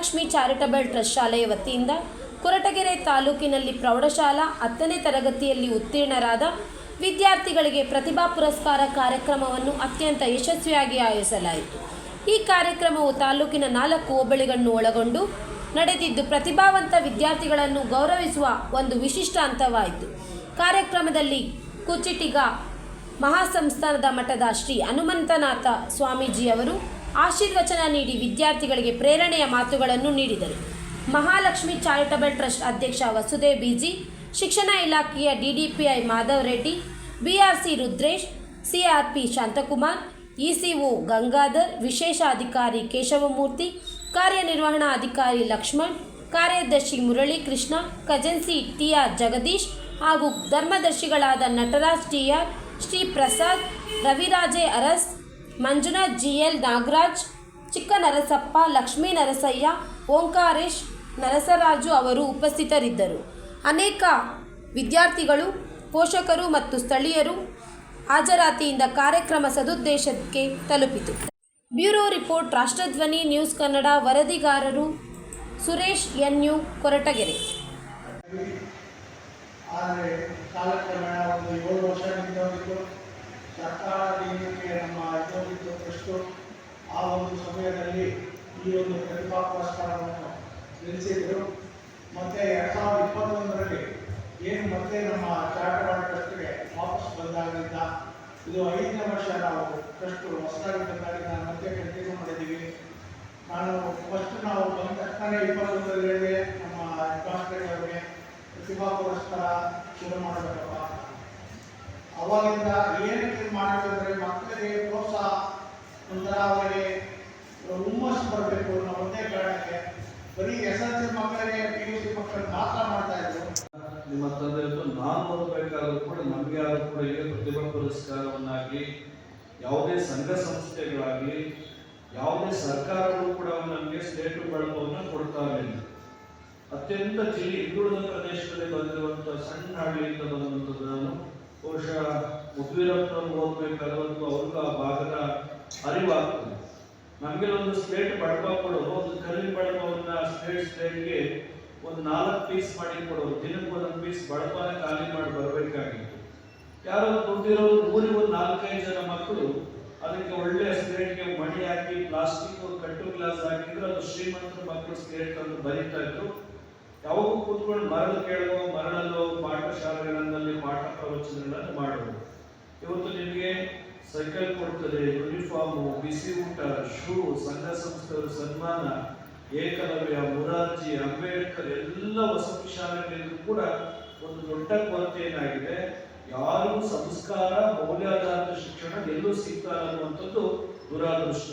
Mahalakshmi charitable trust ಶಾಲೆಯ ವತಿಯಿಂದ ಕೊರಟಗೆರೆ ತಾಲೂಕಿನಲ್ಲಿ ಪ್ರೌಢಶಾಲಾ ಹತ್ತನೇ ತರಗತಿಯಲ್ಲಿ ಉತ್ತೀರ್ಣರಾದ ವಿದ್ಯಾರ್ಥಿಗಳಿಗೆ ಪ್ರತಿಭಾ ಪುರಸ್ಕಾರ ಕಾರ್ಯಕ್ರಮವನ್ನು ಅತ್ಯಂತ ಯಶಸ್ವಿಯಾಗಿ ಆಯೋಜಿಸಲಾಯಿತು. ಈ ಕಾರ್ಯಕ್ರಮವು ತಾಲೂಕಿನ ನಾಲ್ಕು ಹೋಬಳಿಗಳನ್ನು ಒಳಗೊಂಡು ನಡೆದಿದ್ದು ಪ್ರತಿಭಾವಂತ ವಿದ್ಯಾರ್ಥಿಗಳನ್ನು ಗೌರವಿಸುವ ಒಂದು ವಿಶಿಷ್ಟ ಹಂತವಾಯಿತು. ಕಾರ್ಯಕ್ರಮದಲ್ಲಿ ಕುಚಿಟಿಗ ಮಹಾಸಂಸ್ಥಾನದ ಮಠದ ಶ್ರೀ ಹನುಮಂತನಾಥ ಸ್ವಾಮೀಜಿಯವರು ಆಶೀರ್ವಚನ ನೀಡಿ ವಿದ್ಯಾರ್ಥಿಗಳಿಗೆ ಪ್ರೇರಣೆಯ ಮಾತುಗಳನ್ನು ನೀಡಿದರು. ಮಹಾಲಕ್ಷ್ಮಿ ಚಾರಿಟಬಲ್ ಟ್ರಸ್ಟ್ ಅಧ್ಯಕ್ಷ ವಸುದೇವ್ ಬಿಜಿ, ಶಿಕ್ಷಣ ಇಲಾಖೆಯ DDPI Madhav Reddy, BRC Rudresh, CRP Shantakumar, ECO Gangadhar, ವಿಶೇಷ ಅಧಿಕಾರಿ ಕೇಶವಮೂರ್ತಿ, ಕಾರ್ಯನಿರ್ವಹಣಾ ಅಧಿಕಾರಿ ಲಕ್ಷ್ಮಣ್, ಕಾರ್ಯದರ್ಶಿ ಮುರಳೀಕೃಷ್ಣ ಖಜನ್ಸಿ ಟಿಆರ್ ಜಗದೀಶ್ ಹಾಗೂ ಧರ್ಮದರ್ಶಿಗಳಾದ ನಟರಾಜ್ ಟಿಆರ್, ಶ್ರೀ ಪ್ರಸಾದ್, ರವಿರಾಜೆ ಅರಸ್ ಮಂಜುನಾಥ್, ಜಿಎಲ್ ನಾಗರಾಜ್ ಚಿಕ್ಕ ನರಸಪ್ಪ ಲಕ್ಷ್ಮೀ ನರಸಯ್ಯ ಓಂಕಾರೇಶ್ ನರಸರಾಜು ಅವರು ಉಪಸ್ಥಿತರಿದ್ದರು. ಅನೇಕ ವಿದ್ಯಾರ್ಥಿಗಳು, ಪೋಷಕರು ಮತ್ತು ಸ್ಥಳೀಯರು ಹಾಜರಾತಿಯಿಂದ ಕಾರ್ಯಕ್ರಮ ಸದುದ್ದೇಶಕ್ಕೆ ತಲುಪಿತು. Bureau report, Rashtradhwani news Kannada, ವರದಿಗಾರರು Suresh N U Koratagere ಕಾಲಕ್ರಮೇಣ ಒಂದು ಏಳು ವರ್ಷ ಸರ್ಕಾರ ನಮ್ಮ ಫಸ್ಟು ಆ ಒಂದು ಸಮಯದಲ್ಲಿ ಈ ಒಂದು ಪ್ರತಿಭಾ ಪುರಸ್ಕಾರವನ್ನು ನಿಲ್ಲಿಸಿದ್ರು ಮತ್ತು ಎರಡು ಸಾವಿರದ ಇಪ್ಪತ್ತೊಂದರಲ್ಲಿ ಏನು ಮತ್ತೆ ನಮ್ಮ ಚಾರ್ಟರ್ಡ್ ಟ್ರಸ್ಟ್ಗೆ ವಾಪಸ್ ಬಂದಾಗಲಿಂದ ಇದು ಐದನೇ ವರ್ಷ ನಾವು ಟ್ರಸ್ಟ್ ಹೊಸದಾಗಿ ಬಂದಾಗ ಮತ್ತೆ ಕಂಟಿನ್ಯೂ ಮಾಡಿದ್ದೀವಿ. ನಾನು ಫಸ್ಟ್ ನಾವು ಬಂದ ತಕ್ಷಣ ಇಪ್ಪತ್ತೊಂದರಲ್ಲಿ ನಮ್ಮ ಹೆಡ್ಮಾಸ್ಟರ್ಗಳಿಗೆ ಪ್ರತಿಭಾ ಪುರಸ್ಕಾರ ಶುರು ಮಾಡಬೇಕಪ್ಪ. ಅವಾಗಿಂದ ಏನಕ್ಕೆ ಮಾಡಬೇಕಂದ್ರೆ ಮಕ್ಕಳಿಗೆ ಒಂಥರ ಅವರಿಗೆ ಹುಮ್ಮಸ್ಸು ಬರಬೇಕು ಅನ್ನೋ ಒಂದೇ ಕಾರಣಕ್ಕೆ. ಬರೀ ಎಸ್ ಎಲ್ ಸಿ ಮಕ್ಕಳಿಗೆ ಪಿ ಯು ಸಿ ಮಕ್ಕಳಿಗೆ ಮಾತ್ರ ಮಾಡ್ತಾ ಇದ್ರು. ನಿಮ್ಮ ತಂದೆ ನಾನು ಓದಬೇಕಾದ್ರೂ ಕೂಡ ನಮಗೆ ಆದರೂ ಕೂಡ ಈಗ ಪ್ರತಿಭಾ ಪುರಸ್ಕಾರವನ್ನಾಗಲಿ, ಯಾವುದೇ ಸಂಘ ಸಂಸ್ಥೆಗಳಾಗಲಿ, ಯಾವುದೇ ಸರ್ಕಾರಗಳು ಕೂಡ ನಮಗೆ ಸ್ಟೇಟ್ ಬಳಕವನ್ನು ಕೊಡ್ತಾ ಇರಲಿಲ್ಲ ಅತ್ಯಂತ ಜಿಲ್ಲೆ ಹಿಂದುಳಿದ ಪ್ರದೇಶದಲ್ಲಿ ಬಂದಿರುವಂಥ ಸಣ್ಣ ಹಳ್ಳಿಯಿಂದ ಬಂದಂಥದ್ದು ನಾನು ಬಹುಶಃ ಮುದ್ವೀರಪ್ಪನವ್ರು ಓದಬೇಕಾದಂತೂ ಅವ್ರಿಗೂ ಆ ಭಾಗದ ಅರಿವಾಗ್ತದೆ ನಮಗೆ ಒಂದು ಸ್ಲೇಟ್ ಬಡಪ ಕೊಡೋದು ಒಂದು ಕಲ್ಲಿನ ಬಡಪವನ್ನ ಸ್ಲೇಟ್ ಸ್ಲೇಟ್ಗೆ ಒಂದು ನಾಲ್ಕು ಪೀಸ್ ಮಾಡಿ ಕೊಡೋದು ದಿನಕ್ಕೆ ಒಂದೊಂದು ಪೀಸ್ ಬಡಪನ ಖಾಲಿ ಮಾಡಿ ಬರಬೇಕಾಗಿತ್ತು. ಯಾರೋ ದುಡ್ಡಿರೋರು ಊರಿಗೆ ಒಂದು ನಾಲ್ಕೈದು ಜನ ಮಕ್ಕಳು ಅದಕ್ಕೆ ಒಳ್ಳೆ ಸ್ಲೇಟ್ಗೆ ಮಣಿ ಹಾಕಿ ಪ್ಲಾಸ್ಟಿಕ್ ಕಟ್ಟು ಗ್ಲಾಸ್ ಹಾಕಿದ್ರೆ, ಅದು ಶ್ರೀಮಂತರ ಮಕ್ಕಳು ಸ್ಲೇಟ್ ತಂದು ಬರೀತಾ ಇದ್ರು. ಯಾವಾಗೂ ಕೂತ್ಕೊಂಡು ಮರಳು ಕೇಳುವ, ಮರಳಲ್ಲೋ, ಪಾಠಶಾಲೆಗಳಲ್ಲಿ ಪಾಠ ಪ್ರವಚನಗಳನ್ನು ಮಾಡುವುದು. ಇವತ್ತು ನಿಮಗೆ ಸೈಕಲ್ ಕೊಡ್ತದೆ ಯೂನಿಫಾರ್ಮು ಬಿಸಿ ಊಟ ಶೂ ಸಂಘ ಸಂಸ್ಥೆಗಳ ಸನ್ಮಾನ, ಏಕಲವ್ಯ, ಮುರಾರ್ಜಿ, ಅಂಬೇಡ್ಕರ್ ಎಲ್ಲ ವಸತಿ ಶಾಲೆಗಳಿಗೂ ಕೂಡ ಒಂದು ದೊಡ್ಡ ಕೊರತೆ ಏನಾಗಿದೆ? ಯಾರು ಸಂಸ್ಕಾರ, ಮೌಲ್ಯಾಧಾರಿತ ಶಿಕ್ಷಣ ಎಲ್ಲೂ ಸಿಗ್ತಾ ಇಲ್ಲ ಅನ್ನುವಂಥದ್ದು ದುರಾದೃಷ್ಟ.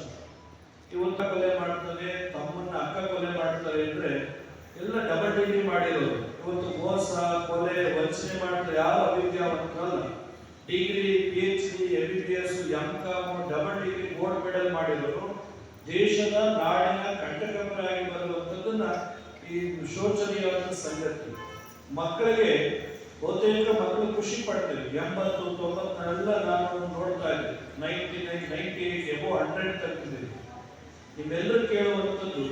ಇವತ್ತ ಕೊಲೆ ಮಾಡ್ತಾರೆ ತಮ್ಮನ್ನ ಅಕ್ಕ ಕೊಲೆ ಮಾಡ್ತಾರೆ ಅಂದ್ರೆ ಎಲ್ಲ ಡಬಲ್ ಡಿಗ್ರಿ ಮಾಡಿರೋರು. ಇವತ್ತು ಮೋಸ, ಕೊಲೆ, ವಂಚನೆ ಮಾಡ್ತಾರೆ, ಯಾರು ಅವಿದ್ಯಾವಂತರಲ್ಲ degree P H D M B B S M com double degree gold medal ಮಾಡಿದವರು ದೇಶದ ನಾಡಿನ ಕಂಟಕಪರಾಗಿ ಬರುವಂಥದ್ದನ್ನ ಈ ಶೋಚನೀಯವಾದ ಸಂಗತಿ. ಮಕ್ಕಳಿಗೆ ಬಹುತೇಕ ಮಕ್ಕಳು ಖುಷಿ ಪಡ್ತೇವೆ. ಎಂಬತ್ತು ತೊಂಬತ್ತೆಲ್ಲ ನಾನು ನೋಡ್ತಾ ಇದ್ದೆ. Ninety nine ninety eight, above hundred ತರ್ತಿದ್ದೀನಿ ನಿಮ್ಮೆಲ್ಲರೂ ಕೇಳುವಂಥದ್ದು,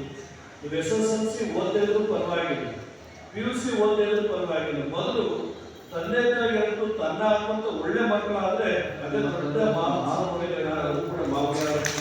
ನೀವು ಎಸ್ ಎಸ್ ಎಲ್ ಸಿ ಓದಿದ್ರು ಪರವಾಗಿಲ್ಲ. ಪಿ ಯು ಸಿ ಓದಿದ್ರು ಪರವಾಗಿಲ್ಲ. ಮಕ್ಕಳಾಗುವಂತ ಒಳ್ಳೆ ಮಕ್ಕಳಾದ್ರೆ ಅದೇ ದೊಡ್ಡ ಮಾನವ ಕೂಡ ಮಾವನ